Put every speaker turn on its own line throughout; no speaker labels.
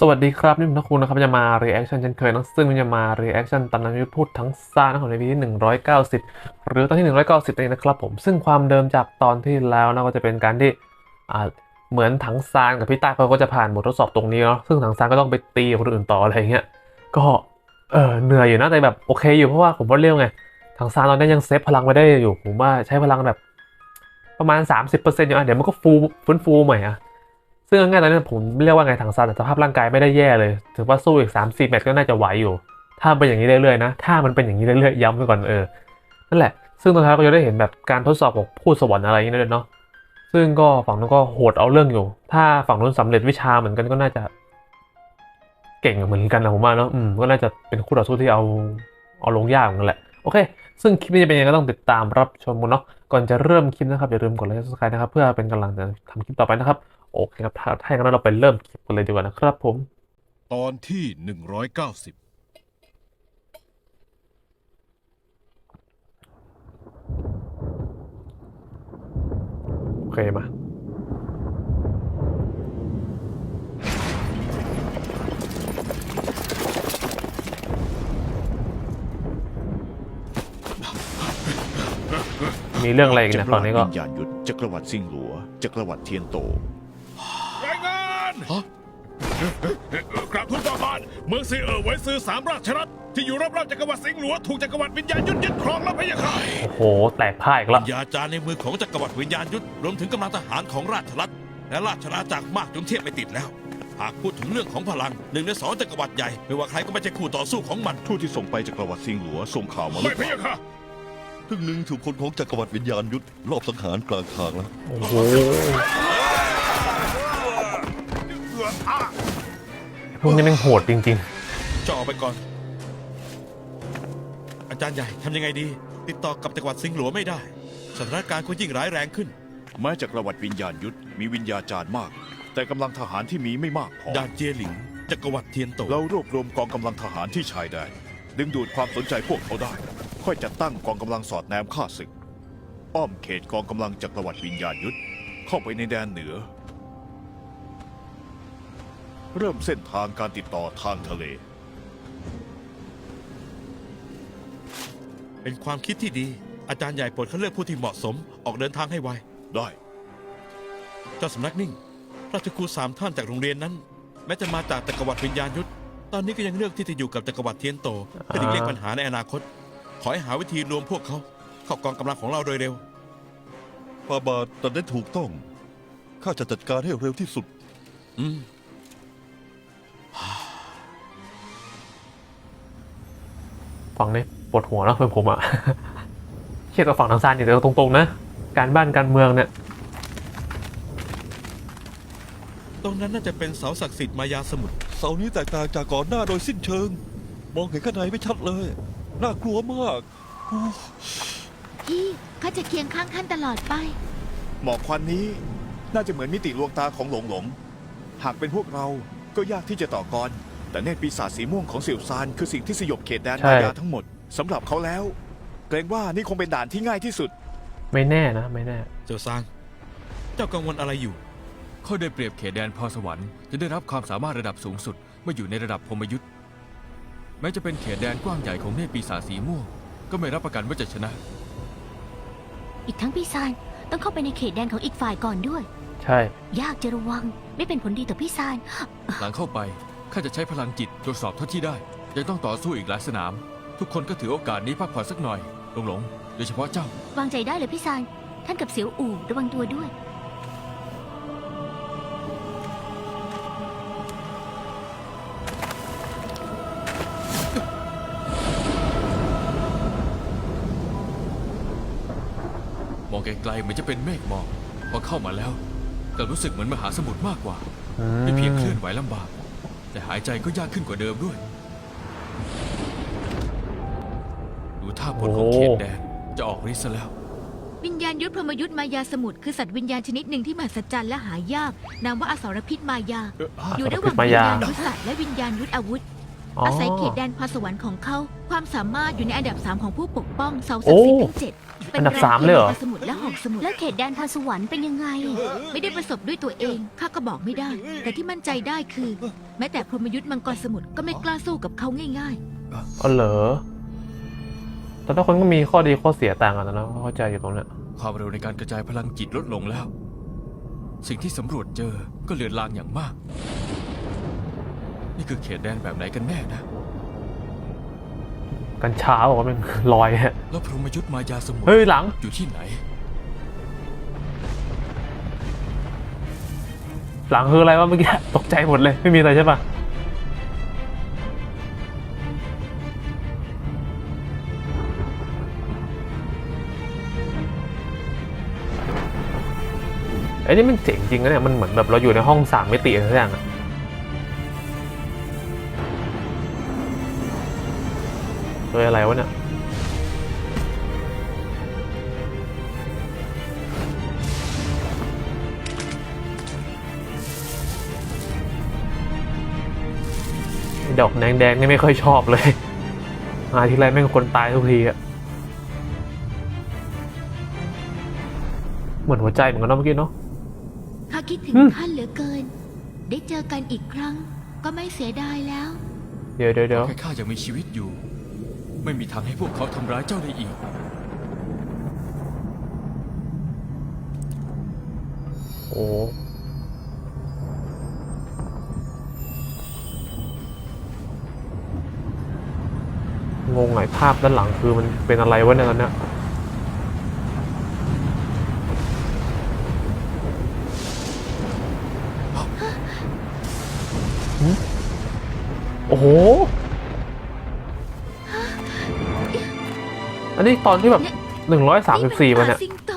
สวัสดีครับนี่ผมนักคุณนะครับจะมา reaction เช่นเคยนะซึ่งจะมา reaction ตำนานยุทธพูดทั้งซ่านะของในวีที่ 190 หรือตอนที่ 190เองนะครับผมซึ่งความเดิมจากตอนที่แล้วนะก็จะเป็นการที่เหมือนถังซานกับพี่ต้าเขาก็จะผ่านบททดสอบตรงนี้เนาะซึ่งถังซานก็ต้องไปตีคนอื่นต่ออะไรเงี้ยก็เออเหนื่อยอยู่นะแต่แบบโอเคอยู่เพราะว่าผมว่าเรียกไงถังซานตอนนี้ยังเซฟพลังไว้ได้อยู่ผมว่าใช้พลังแบบ ประมาณ 30%อยู่อะเดี๋ยวมันก็ฟูฟื้นฟูใหม่อะ ซึ่งง่ายๆตอนนี้ผมเรียกว่าไงถังซานแต่สภาพร่างกายไม่ได้แย่เลย ถือว่าสู้อีก3 4แมตช์ก็น่าจะไหวอยู่ ถ้าเป็นอย่างนี้เรื่อยๆนะ ถ้ามันเป็นอย่างนี้เรื่อยๆย้ำไปก่อนเออ นั่นแหละ ซึ่งตอนท้ายก็จะได้เห็นแบบการทดสอบของผู้สวรรค์อะไรอย่างเงี้ยด้วยเนาะ ซึ่งก็ฝั่งนู้นก็โหดเอาเรื่องอยู่ ถ้าฝั่งนู้นสำเร็จวิชาเหมือนกันก็น่าจะ เก่งเหมือนกันนะผมว่าเนาะ อืม ก็น่าจะเป็นคู่ต่อสู้ที่เอาเอาลงยากเหมือนกันแหละ โอเค ซึ่งคลิปนี้จะเป็นยังไงก็ต้องติดตามรับชมกันเนาะ ก่อนจะเริ่มคลิปนะครับอย่าลืมกดไลค์และ subscribe นะครับเพื่อเป็นกำลังใจทำคลิปต่อไปนะครับ โอเคครับถ้าถ้าอย่างนั้นเราไปเริ่มคลิปกันเลยดีกว่านะครับผม
ตอนที่หนึ่งร้อยเก้าสิบ
โอเคมามีเรื่องอะไรอีกัน
จั
นะ
กร
ต
ว
อน
รร
นี้
ดิ
ก็
วิญญาณยุทธจักรวรรดิซิงหลัวจักรวรรดิเทียนโต
รายงานกราบทูลทหารเมืองซีเออร์ไว้ซื้อสามราชรัฐที่อยู่รอบๆจักรวรรดิสิงห์หลวงถูกจักรวรรดิวิญญาณยุทธยึดครองแล้วพะยะค่ะ
โอ้โห แตกพ่ายอีกแล้ว
ยาจารย์ในมือของจักรวรรดิวิญญาณยุทธรวมถึงกำลังทหารของราชรัฐและราชนาจักรมากจนเทียบไม่ติดแล้ว หากพูดถึงเรื่องของพลังหนึ่งในสองจักรวรรดิใหญ่ไม่ว่าใครก็ไม่ใช่คู่ต่อสู้ของมัน
ทูตที่ส่งไปจักรวรรดิซิงหลัวส่งข่าวมาหรื
ไม่
อเป
พะยะ
ล่า
ค่ะ
ครึ่งหนึ่งถูกคนของจักรวรรดิวิญญาณยุทธรอบสังหารกลางทางแล้ว
โอ้โห พวกนี้แม่งโหดจริง
จะออกไปก่อน อาจารย์ใหญ่ทำยังไงดี ติดต่อกับจักรวรรดิสิงห์หลวงไม่ได้ สถานการณ์ก็ยิ่งร้ายแรงขึ้น
แม้จักรวรรดิวิญญาณยุทธมีวิญญาจารย์มาก แต่กำลังทหารที่มีไม่มากพอ
ดานเจียหลิงจักรวรรดิเทียนโต
เรารวบรวมกองกำลังทหารที่ชายแดนดึงดูดความสนใจพวกเขาได้ ค่อยจัดตั้งกองกำลังสอดแนมข้าศึก อ้อมเขตกองกำลังจักรวรรดิวิญญาณยุทธเข้าไปในแดนเหนือ เริ่มเส้นทางการติดต่อทางทะเล
เป็นความคิดที่ดี อาจารย์ใหญ่โปรดเขาเลือกผู้ที่เหมาะสมออกเดินทางให้ไว
ได้
เจ้าสำนักนิ่ง ราชครูสามท่านจากโรงเรียนนั้น แม้จะมาจากจักรวรรดิวิญญาณยุทธ ตอนนี้ก็ยังเลือกที่จะอยู่กับจักรวรรดิเทียนโตเพื่อหลีกเลี่ยงปัญหาในอนาคต ขอให้หาวิธีรวมพวกเขาเข้ากองกำลังของเราโดยเร็ว
ฟาบาทตัดได้ถูกต้อง ข้าจะจัดการให้เร็วที่สุด
อืม
ๆฝั่งนี้ปวดหัวแล้วเป็นผมอะเทียบกับฝั่งทางซานอยู่แต่ตรงๆนะ การบ้านการเมืองเนี่ย
ตรงนั้นน่าจะเป็นเสาศักดิ์สิทธิ์มายาสมุทร
เสานี้แตกต่างจากก่อนหน้าโดยสิ้นเชิง มองเห็นข้างในไม่ชัดเลย น่ากลัวมาก
พี่ข้าจะเคียงข้างท่านตลอดไป
หมอกควันนี้น่าจะเหมือนมิติลวงตาของหลงหลง หากเป็นพวกเราก็ยากที่จะต่อกร แต่เนตรปีศาจสีม่วงของเสี่ยวซานคือสิ่งที่สยบเขตแดน
ใช่
มายาทั้งหมดสำหรับเขาแล้ว เกรงว่านี่คงเป็นด่านที่ง่ายที่สุด
ไม่แน่นะ ไม่แน่
เจ้าซาง เจ้ากังวลอะไรอยู่
ข้อได้เปรียบเขตแดนพรสวรรค์จะได้รับความสามารถระดับสูงสุดเมื่ออยู่ในระดับพรหมยุทธ์แม้จะเป็นเขตแดนกว้างใหญ่ของเนตรปีศาจสีม่วงก็ไม่รับประกันว่าจะชนะ
อีกทั้งพี่ซานต้องเข้าไปในเขตแดนของอีกฝ่ายก่อนด้วย
ใช่
ยากจะระวังไม่เป็นผลดีต่อพี่ซาน
หลังเข้าไป ข้าจะใช้พลังจิตตรวจสอบเท่าที่ได้ ยังต้องต่อสู้อีกหลายสนาม ทุกคนก็ถือโอกาสนี้พักผ่อนสักหน่อย หลงหลงๆโดยเฉพาะเจ้า
วางใจได้เลยพี่ซานท่านกับเสียวอู่ระวังตัวด้วย
มองไกลๆเหมือนจะเป็นเมฆหมอกพอเข้ามาแล้วกลับรู้สึกเหมือนมหาสมุทรมากกว่า
อืม
ไม่เพียงเคลื่อนไหวลำบาก แต่หายใจก็ยากขึ้นกว่าเดิมด้วย ดูท่าผลของเขตแดนจะออกฤทธิ์ซะแล้ว
วิญญาณยุทธพรหมยุทธมายาสมุทรคือสัตว์วิญญาณชนิดหนึ่งที่มหัศจรรย์และหายากนามว่าอสรพิษมายาอยู่ระหว่าง
มา
วิญ
ยา
ญาณยุทธสัตว์และวิญญาณยุทธอาวุธ
อ๋ออ
อาศัยเขตแดนพรสวรรค์ของเขาความสามารถอยู่ในอันดับ3ของผู้ปกป้องเสา
โอ้
ศักดิ์สิทธิ์ทั้งเจ็ดเป็
อันดับ
แรง
สามเลยเหรอ
ขตสมุทรและหอกสมุทรแล้วเขตแดนพรสวรรค์เป็นยังไง ไม่ได้ประสบด้วยตัวเองข้าก็บอกไม่ได้ แต่ที่มั่นใจได้คือ แม้แต่พรหมยุทธ์มังกรสมุทรก็ไม่กล้าสู้กับเขาง่าย
อ๋อเหรอแต่ละคนก็มีข้อดีข้อเสียต่างกันนะนะเข้าใจอยู่ตรงเนี้ย
ความเร็วในการกระจายพลังจิตลดลงแล้ว สิ่งที่สำรวจเจอก็เลือนลางอย่างมาก นี่คือเขตแดนแบบไหนกันแน่นะ
กันช้าบอกว่ามันลอยฮะ
แล้วพรหมยุทธ์มายาสมุทร
เฮ้ยหลัง
อยู่ที่ไหน
หลังคืออะไรวะเมื่อกี้ตกใจหมดเลย ไม่มีอะไรใช่ปะไอ้นี่มันเจ๋งจริงนะเนี่ย มันเหมือนแบบเราอยู่ในห้องสามมิติอะไรสักอย่างอะ เฮ้ยอะไรวะเนี่ยไอ้ดอกแดงแดงๆนี่ไม่ค่อยชอบเลย มาทีไรแม่งคนตายทุกทีอะเหมือนหัวใจเหมือนกันเนาะเมื่อกี้เนาะ
ๆข้าคิดถึง
อืม
ท่านเหลือเกิน ได้เจอกันอีกครั้ง ก็ไม่เสียดายแล้ว
เดี๋ยวเดี๋ยวเดี๋ยว
แค่ข้ายังมีชีวิตอยู่ ไม่มีทางให้พวกเขาทำร้ายเจ้าได้อีก
โอ้งงไงภาพด้านหลังคือมันเป็นอะไรวะเนี่ยตอนเนี้ยหึโอ้โห อันนี้ตอนที่แบบหนึ่งร้อยสามสิบสี่มันเนี่ย
สิงโต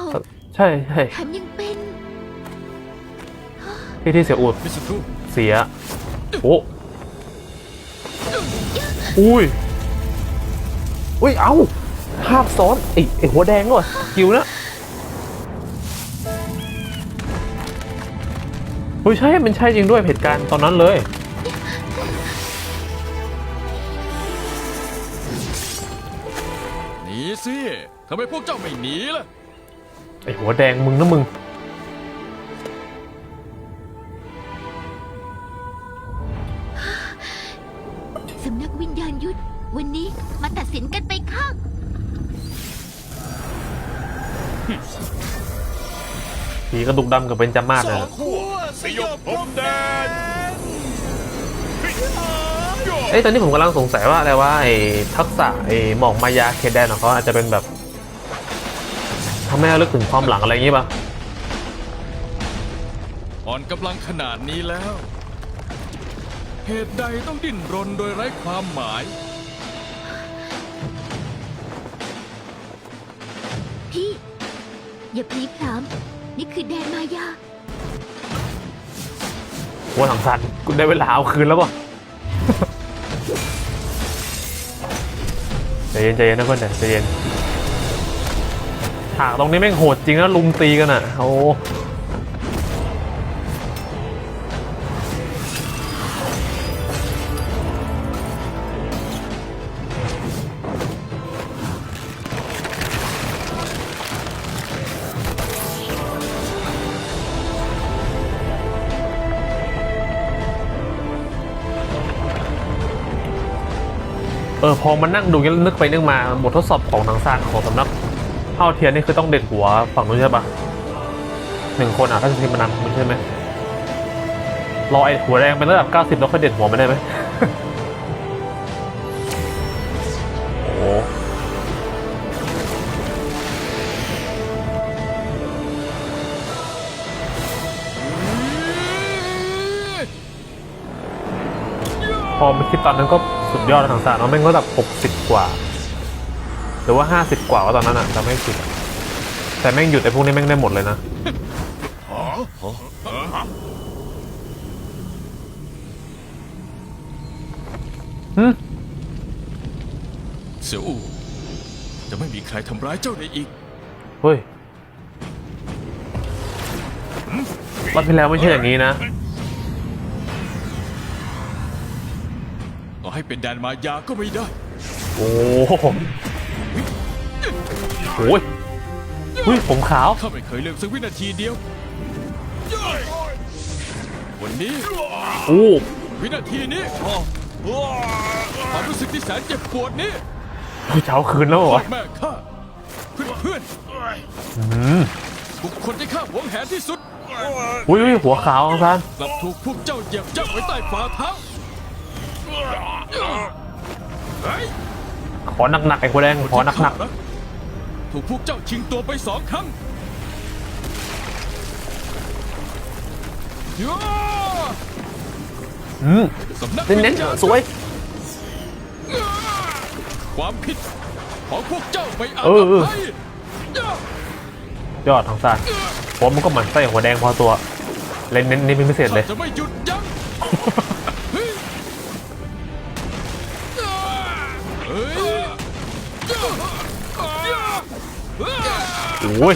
ใช่ใช่
แถมยังเป็น
ที่ที่เสียอูด
มิสตรู
เสียโอ้อุ้ยอุ้ยเอ้าภาพซ้อนไอ้ไอ้หัวแดงด้วยกิวนะเฮ้ยใช่ มันใช่จริงด้วยเหตุการณ์ตอนนั้นเลย
สิทำไมพวกเจ้าไม่หนีล่ะ
ไอ้หัวแดงมึงนะมึง
สำนักวิญญาณยุทธวันนี้มาตัดสินกันไปข้าง
ผีกระดูกดำกับเบนจามาศ
ส
เล
อย งขั้วสยบพรมแดน
เอ้ยตอนนี้ผมกำลังสงสัยว่าอะไรว่าไอ้ทักษะไอ้หมอกมายาเคดแดนของเขาอาจจะเป็นแบบทำให้เราลึกถึงความหลังอะไรอย่างงี้ป่ะ
อ่อนกำลังขนาดนี้แล้ว เหตุใดต้องดิ้นรนโดยไร้ความหมาย
พี่ อย่าพลีพรามนี่คือแดนมายา
หัวถังสันกูได้เวลาเอาคืนแล้วป่ะ ใจเย็นใจเย็นนะเพื่อนใจเย็นฉากตรงนี้แม่งโหดจริงนะลุมตีกันอะโอ้ ออพอมานั่งดูนนึกไปนึกมาบททดสอบของทางซานของสำนักเท่าเทียนนี่คือต้องเด็ดหัวฝั่งนู้นใช่ปะหนึ่งคนอะถ้าจะทีมมันนำมันใช่ไหมรอไอ้หัวแรงเป็นระดับ 90 แล้วค่อยเด็ดหัวมันได้ไหมโอ้พอมาคิดตอนนั้นก็ สุดยอดแล้วทางซานเนาะแม่งก็แบบ60 กว่า หรือว่า 50 กว่าว่าตอนนั้นอะจำไม่ผิดอะแต่แม่งหยุดไอ้พวกนี้แม่งได้หมดเลยนะหืม
เสี่ยวอู่จะไม่มีใครทำร้ายเจ้าได้อีก
เฮ้ยรอบที่แล้วไม่ใช่อย่างนี้นะ
ต่อให้ให้เป็นแดนมายาก็ไม่ได้
โอ้โหโอ้ยเฮ้ยผมขาว
ข้าไม่เคยลืมสักวินาทีเดียว วันนี้
โอ้
วินาทีนี้ความรู้สึกที่แสนเจ็บปวดนี้
เช้าคืนแล้วเหรอ
แม่ข้าเพื่อนเพื่อน
อืม
ๆบุคคลที่ข้าหวงแหนที่สุด
อุ้ยอุ้ยหัวขาวอังซาน
กลับถูกพวกเจ้าเหยียบย่ำไว้ใต้ฝ่าเท้า เฮ้ย
ขอหนักๆไอ้หัวแดงขอหนัก
ๆถูกพวกเจ้าชิงตัวไปสองครั้งย่า
ๆอืม
สำนัก
เน้น
วิญญาณ
ๆสวย
ความผิดของพวกเจ้าไม่อาจ
เออเออ
ให้ย่าย
อดทางซานผมมันก็หมั่นไส้หัวแดงพอตัว เล่นเน้นนี่เป็นพิเศษเลย
ข้าจะไม่หยุดยั้ง
อ้ย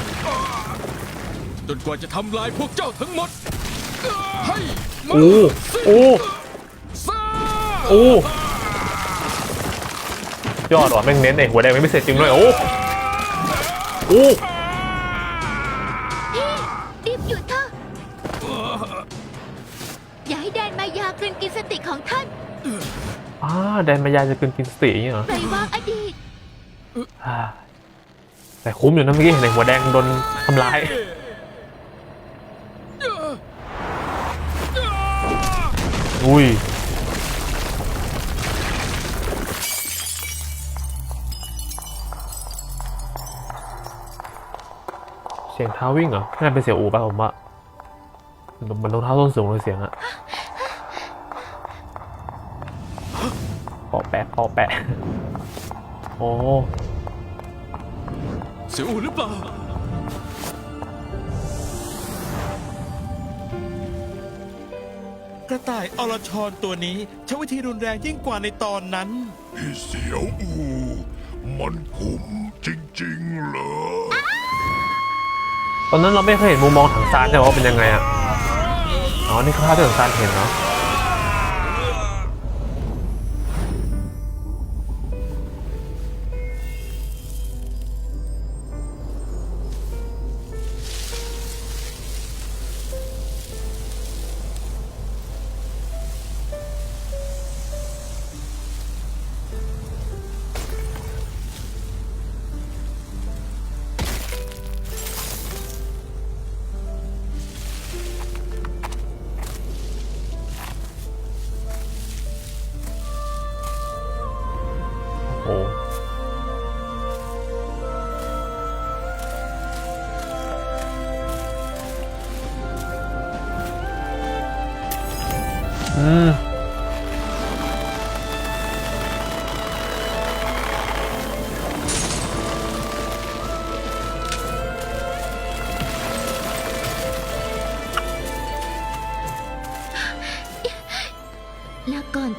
จนกว่าจะทำลายพวกเจ้าทั้งหมด ให้มัน
โอ้โอ้
ซ่า
โอ้ยอดว่ะแม่งเน้นไอ้หัวแดงเป็นพิเศษจริงด้วยโอ้โอ้
พี่รีบหยุดเถอะอย่าให้แดนมายากลืนกินสติของท่าน
อ่าแดนมายาจะกินกินสติอย่างเงี้ยเหรอ
ปล่อยวางอดีต
อ่า แต่คุ้มอยู่นะเมื่อกี้เห็นไอ้หัวแดงโดนทำร้ายอุ้ยเสียงเท้าวิ่งเหรอน่าเป็นเสียงอูป่ะผมว่ามันรองเท้าส้นสูงเลยเสียงอะปอแปะปอแปะโอ้
เสียวอูหรือเปล่า
กระต่ายอรชรตัวนี้ใช้วิธีรุนแรงยิ่งกว่าในตอนนั้น
พี่เสียวอู มันคุ้มจริงๆเหรอ
ตอนนั้นเราไม่เคยเห็นมุมมองถังซานใช่ไหมว่าเป็นยังไงอะ อ๋อ นี่คือภาพที่ถังซานเห็นเนาะ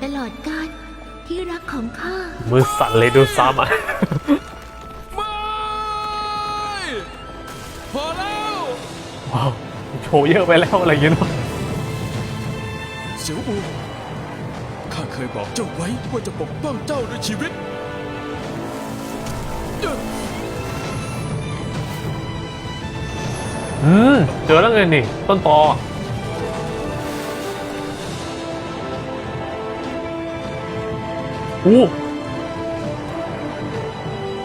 ตลอดกาลที่รักของข้า
มือสั่นเลยดูซ้ำอะ
ไม่พอแล้ว
ว้าวโชว์เยอะไปแล้วอะไรอย่างเงี้ยเนอะ
เสียวอูข้าเคยบอกเจ้าไว้ว่าจะปกป้องเจ้าด้วยชีวิต
อืมเจอแล้วไงนี่ ต้นตอ อู้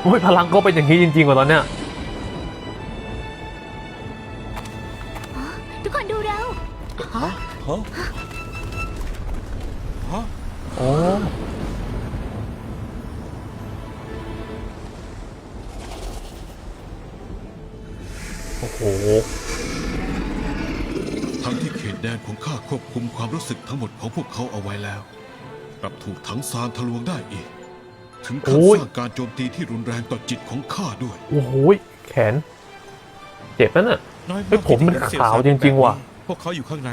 โอ้ยพลังก็เป็นอย่างนี้จริงๆว่ะตอนเนี้ย
ทุกคนดูเรา
ฮะ
โอ้โอ้โห
ทั้งที่เขตแดนของข้าควบคุมความรู้สึกทั้งหมดของพวกเขาเอาไว้แล้วก ลับถูกทั้งซานทะลวงได้อีก ถึงขั้น
โอ้ย
สร้างการโจมตีที่รุนแรงต่อจิตของข้าด้วย
โอ้โหแขน เจ็บนั่นน่ะ
น้อย
เฮ้ยผมมัน
ที่จะ
ขาวจริงๆว่ะ
พวกเขาอยู่ข้างใน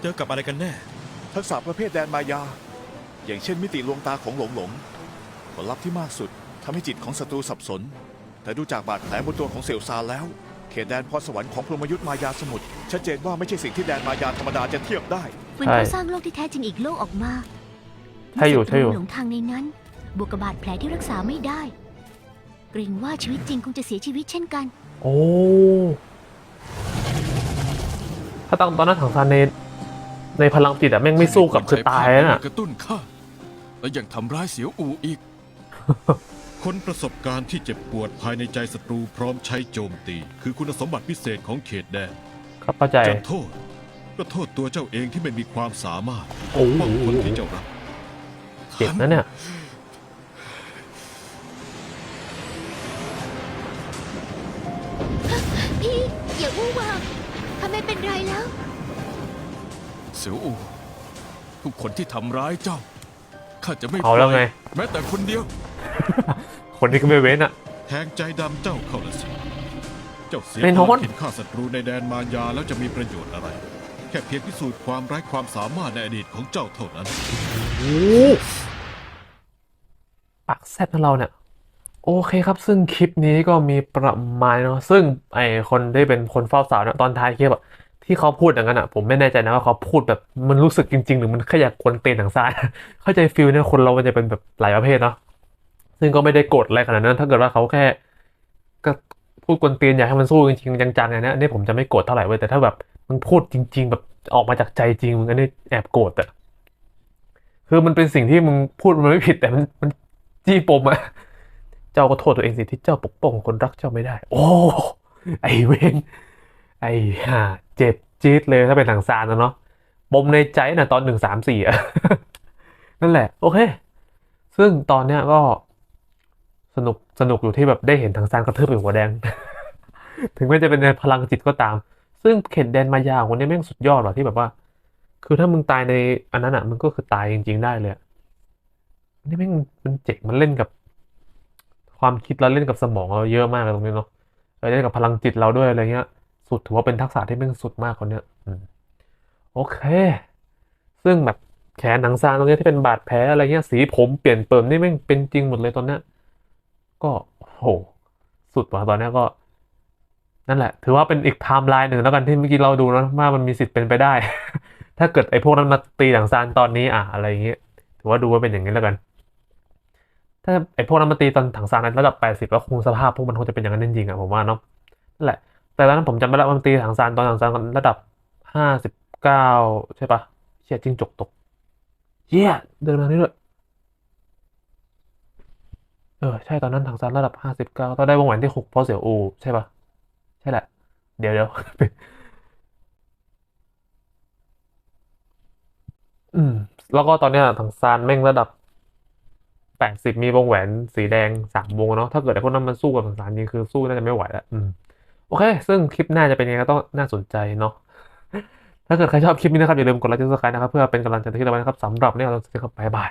เจอกับอะไรกันแน่
ทักษะประเภทแดนมายา อย่างเช่นมิติลวงตาของหลงหลงผลลัพธ์ที่มากสุดทำให้จิตของศัตรูสับสน แต่ดูจากบาดแผลบนตัวของเสี่ยวซานแล้ว เขตแดนพรสวรรค์ของพรหมยุทธ์มายาสมุทรชัดเจนว่าไม่ใช่สิ่งที่แดนมายาธรรมดาจะเทียบได้
เหมือนเขาสร้างโลกที่แท้จริงอีกโลกออกมาจ
ใช่อยู่ใช่อยู่
หลงทางในนั้น บวกกับบาดแผลที่รักษาไม่ได้ เกรงว่าชีวิตจริงคงจะเสียชีวิตเช่นกัน
โอ้ถ้าตอนตอนนั้นถังซานในในพลังจิตอะแม่งไม่สู้กับคือตายแล้วน่ะ
กระตุ้นข้าและยังทำร้ายเสียวอูอีก
คนประสบการณ์ที่เจ็บปวดภายในใจศัตรูพร้อมใช้โจมตี คือคุณสมบัติพิเศษของเขตแดน
ครับเข้าใจ
จะโทษก็โทษตัวเจ้าเองที่ไม่มีความสามารถ
โอ้
ปก
โห
ป้องคนที่เจ้ารัก
เจ็บนะเนี่ย
พี่อย่าอู้วามข้าไม่เป็นไรแล้ว
เสียวอูทุกคนที่ทำร้ายเจ้าข้าจะไม่
เอาแล้วไง
ปยแม้แต่คนเดียว
คนที่ก็ไม่เว้นอะ
แทงใจดำเจ้าเข้าละสิเจ้าเสีย
แน่นอน
พลังเห็นฆ่าศัตรูในแดนมารยาแล้วจะมีประโยชน์อะไร แค่เพียงพิสูจน์ความไร้ความสามารถในอดีตของเจ้าเท่านั้น
โอ้ปากแซ่บนะเราเนี่ยโอเคครับ ซึ่งคลิปนี้ก็มีประมาณเนาะซึ่งไอคนที่เป็นคนเฝ้าสาวเนี่ยตอนท้ายคลิปอะที่เขาพูดอย่างนั้นอะผมไม่แน่ใจนะว่าเขาพูดแบบมันรู้สึกจริง ๆ หรือมันแค่อยากกวนเตีนทางซ้ายเข้าใจฟิลเนี่ยคนเรามันจะเป็นแบบหลายประเภทเนาะซึ่งก็ไม่ได้โกรธอะไรขนาดนั้น ถ้าเกิดว่าเขาแค่ก็พูดกวนเตีนอยากให้มันสู้จริงๆจังๆอย่างนี้นนี้ผมจะไม่โกรธเท่าไหร่เว้ยแต่ถ้าแบบมึงพูดจริง ๆ แบบออกมาจากใจจริงมึงอันนี้แอบโกรธอะคือมันเป็นสิ่งที่มึงพูดมันไม่ผิดแต่มันมัน จี้ปมอะเจ้าก็โทษตัวเองสิที่เจ้าปกป้องคนรักเจ้าไม่ได้ โอ้ ไอเวนไอห่าเจ็บจี๊ดเลยถ้าเป็นทางซานนะเนาะปมในใจน่ะตอนหนึ่งสามสี่อะนั่นแหละ โอเค ซึ่งตอนเนี้ยก็สนุกสนุกอยู่ที่แบบได้เห็นทางซานกระทืบไปหัวแดง ถึงแม้จะเป็นในพลังจิตก็ตาม ซึ่งเข็ดแดนมายาคนนี้แม่งสุดยอดว่ะที่แบบว่า คือถ้ามึงตายในอันนั้นอะมึงก็คือตายจริง ๆ ได้เลย นี่แม่งมันเจ๋งมันเล่นกับ ความคิดแล้วเล่นกับสมองเราเยอะมากตรงนี้เนาะเล่นกับพลังจิตเราด้วยอะไรเงี้ย สุดถือว่าเป็นทักษะที่แม่งสุดมากคนเนี้ยโอเค ซึ่งแบบแขนหนังซานตรงเนี้ยที่เป็นบาดแผลอะไรเงี้ยสีผมเปลี่ยนเปิมนี่แม่งเป็นจริงหมดเลยตอนเนี้ยก็โหสุดว่ะตอนเนี้ยก็ นั่นแหละ ถือว่าเป็นอีกไทม์ไลน์หนึ่งแล้วกันที่เมื่อกี้เราดูนะว่ามันมีสิทธิ์เป็นไปได้ ถ้าเกิดไอ้พวกนั้นมาตีหลังซานตอนนี้อะอะไรอย่างเงี้ยถือว่าดูว่าเป็นอย่างนี้แล้วกัน ถ้าไอ้พวกนั้นมาตีตอนถังซานในระดับ 80 แล้วคงสภาพพวกมันคงจะเป็นอย่างนั้นจริงๆอะผมว่าเนาะนั่นแหละ แต่ตอนนั้นผมจำไม่ได้ว่ามันตีถังซานตอนถังซานระดับ 59 ใช่ปะเชี่ยจิ้งจกตกเหี้ยเดินมานี่ด้วยเออใช่ตอนนั้นถังซานระดับ 59ตอนได้วงแหวนที่ 6 เพราะเสี่ยวอูใช่ปะใช่แหละ เดี๋ยวเดี๋ยวอืม แล้วก็ตอนเนี้ยถังซานแม่งระดับ แปดสิบมีวงแหวนสีแดงสามวงเนาะถ้าเกิดไอ้พวกนั้นมันสู้กับสังสารจริงคือสู้น่าจะไม่ไหวแล้วอืมโอเค ซึ่งคลิปหน้าจะเป็นยังไงก็ต้องน่าสนใจเนาะถ้าเกิดใครชอบคลิปนี้นะครับอย่าลืมกดไลค์กดซับสไครต์นะครับเพื่อเป็นกำลังใจให้เราไว้นะครับสำหรับนี้เราจะไปบาย